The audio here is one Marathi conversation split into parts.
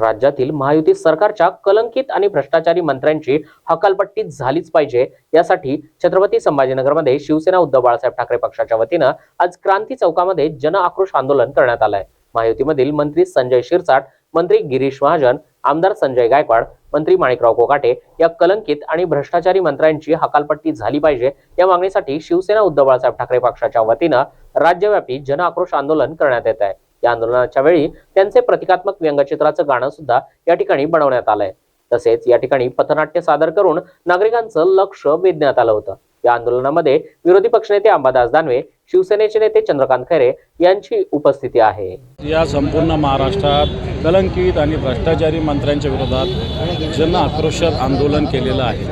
राज्यातील महायुती सरकारच्या कलंकित आणि भ्रष्टाचारी मंत्र्यांची हकालपट्टी झालीच पाहिजे. यासाठी छत्रपती संभाजीनगरमध्ये शिवसेना उद्धव बाळासाहेब ठाकरे पक्षाच्या वतीनं आज क्रांती चौकामध्ये जन आक्रोश आंदोलन करण्यात आलंय. महायुतीमधील मंत्री संजय शिरसाट मंत्री गिरीश महाजन आमदार संजय गायकवाड मंत्री माणिकराव कोकाटे या कलंकित आणि भ्रष्टाचारी मंत्र्यांची हकालपट्टी झाली पाहिजे. या मागणीसाठी शिवसेना उद्धव बाळासाहेब ठाकरे पक्षाच्या वतीनं राज्यव्यापी जन आक्रोश आंदोलन करण्यात येत आहे. या आंदोलनाच्या वेळी त्यांचे प्रतिकात्मक व्यंगचित्राचं गाणं सुद्धा या ठिकाणी बनवण्यात आलंय. तसेच या ठिकाणी पथनाट्य सादर करून नागरिकांचं लक्ष वेधण्यात आलं होतं. या आंदोलनामध्ये विरोधी पक्षनेते अंबादास दानवे शिवसेनेचे नेते चंद्रकांत खैरे यांची उपस्थिती आहे. या संपूर्ण महाराष्ट्रात कलंकित आणि भ्रष्टाचारी मंत्र्यांच्या विरोधात जन आक्रोशात आंदोलन केलेलं आहे.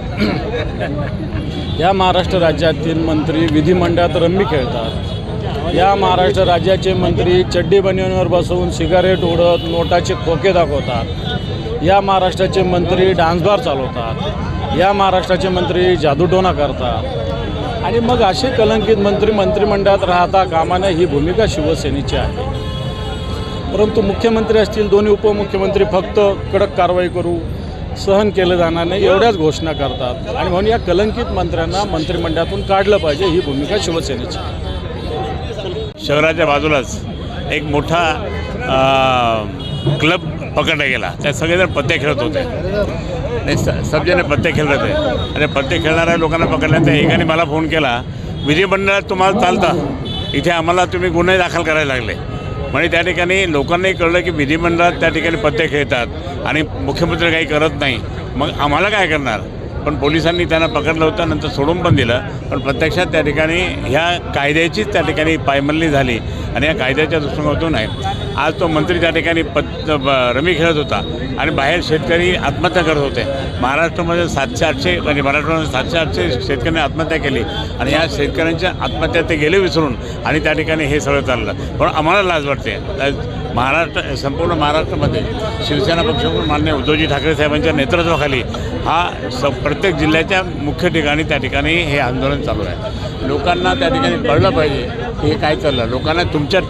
या महाराष्ट्र राज्यातील मंत्री विधिमंडळात रम्मी खेळतात. या महाराष्ट्र राज्याचे मंत्री चड्डी बनियनवर बसवून सिगारेट उडत नोटाचे खोके दाखवतात. या महाराष्ट्राचे मंत्री डान्सबार चालवतात. या महाराष्ट्राचे मंत्री जादूटोना करतात. आणि मग असे कलंकित मंत्री मंत्रिमंडळात राहता कामाने ही भूमिका शिवसेनेची आहे. परंतु मुख्यमंत्री असतील दोन्ही उपमुख्यमंत्री फक्त कडक कारवाई करू सहन केलं जाणार नाही एवढ्याच घोषणा करतात. आणि म्हणून या कलंकित मंत्र्यांना मंत्रिमंडळातून काढलं पाहिजे ही भूमिका शिवसेनेची आहे. शहराच्या बाजूलाच एक मोठा क्लब पकडला गेला. त्यात सगळेजण पत्ते खेळत होते. आणि स सबजेने पत्ते खेळत होते. आणि पत्ते खेळणाऱ्या लोकांना पकडल्यानंतर एकाने मला फोन केला विधिमंडळात तुम्हाला चालता. इथे आम्हाला तुम्ही गुन्हे दाखल करायला लागले. म्हणजे त्या ठिकाणी लोकांनाही कळलं की विधिमंडळात त्या ठिकाणी पत्ते खेळतात आणि मुख्यमंत्री काही करत नाही. मग आम्हाला काय करणार? पण पोलिसांनी त्यांना पकडलं होतं नंतर सोडून पण दिलं. पण प्रत्यक्षात त्या ठिकाणी ह्या कायद्याचीच त्या ठिकाणी पायमल्ली झाली आणि या कायद्याच्या दृष्टिकोनातून आहे. आज तो मंत्री त्या ठिकाणी पत ब- रमी खेळत होता आणि बाहेर शेतकरी आत्महत्या करत होते. महाराष्ट्रामध्ये सातशे आठशे म्हणजे मराठवाड्यामध्ये सातशे आठशे शेतकऱ्यांनी आत्महत्या केली आणि या शेतकऱ्यांच्या आत्महत्या ते गेले विसरून आणि त्या ठिकाणी हे सगळं चाललं. पण आम्हाला लाज वाटते. महाराष्ट्र संपूर्ण महाराष्ट्रामध्ये शिवसेना पक्षाकडून मान्य उद्धवजी ठाकरे साहेबांच्या नेतृत्वाखाली हा स प्रत्येक जिल्ह्याच्या मुख्य ठिकाणी त्या ठिकाणी हे आंदोलन चालू आहे. लोकांना त्या ठिकाणी कळलं पाहिजे की हे काय चाललं. लोकांना तुमच्या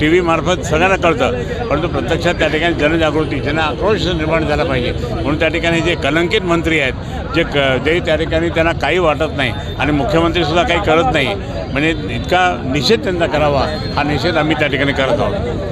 टी व्हीमार्फत सगळ्यांना कळतं. परंतु प्रत्यक्षात त्या ठिकाणी जनजागृती जन आक्रोश निर्माण झाला पाहिजे. म्हणून त्या ठिकाणी जे कलंकित मंत्री आहेत जे क जे त्या ठिकाणी त्यांना काही वाटत नाही आणि मुख्यमंत्रीसुद्धा काही करत नाही म्हणजे इतका निषेध त्यांचा करावा हा निषेध आम्ही त्या ठिकाणी करत आहोत.